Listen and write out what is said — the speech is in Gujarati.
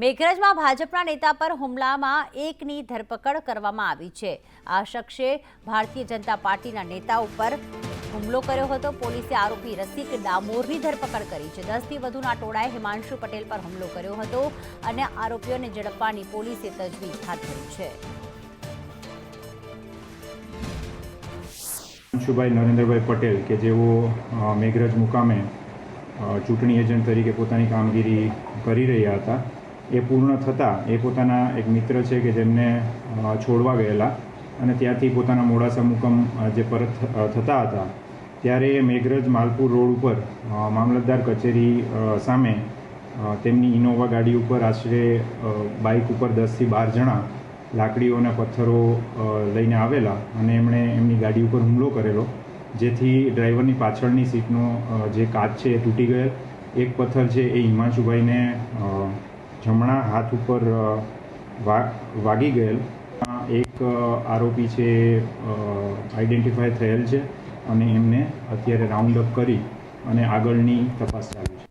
મેઘરજમાં ભાજપના નેતા પર હુમલામાં એકની ધરપકડ કરવામાં આવી છે. આ શખ્સે ભારતીય જનતા પાર્ટીના નેતા ઉપર હુમલો કર્યો હતો. પોલીસે આરોપી રસિક ડામોરની ધરપકડ કરી છે. દસથી વધુના ટોળાએ હિમાંશુ પટેલ પર હુમલો કર્યો હતો અને આરોપીઓને ઝડપવાની પોલીસે તજવીજ હાથ ધરી છે. હિમાંશુભાઈ નરેન્દ્રભાઈ પટેલ કે જેઓ મેઘરજ મુકામે ચૂંટણી એજન્ટ તરીકે પોતાની કામગીરી કરી રહ્યા હતા. એ પૂર્ણ થતાં એ પોતાના એક મિત્ર છે કે જેમને છોડવા ગયેલા. અને ત્યાંથી પોતાના મોડાસા મુકમ જે પરત થતા હતા, ત્યારે મેઘરજ માલપુર રોડ ઉપર મામલતદાર કચેરી સામે તેમની ઇનોવા ગાડી ઉપર આશરે બાઇક ઉપર દસથી બાર જણા લાકડીઓ અને પથ્થરો લઈને આવેલા અને એમણે એમની ગાડી ઉપર હુમલો કરેલો, જેથી ડ્રાઈવરની પાછળની સીટનો જે કાચ છે એ તૂટી ગયેલ એક પથ્થર છે એ હિમાંશુભાઈને જમણા હાથ ઉપર વાગી ગયેલ. એક આરોપી છે આઈડેન્ટિફાય થયેલ છે અને એમને અત્યારે રાઉન્ડ અપ કરી અને આગળની તપાસ ચાલુ છે.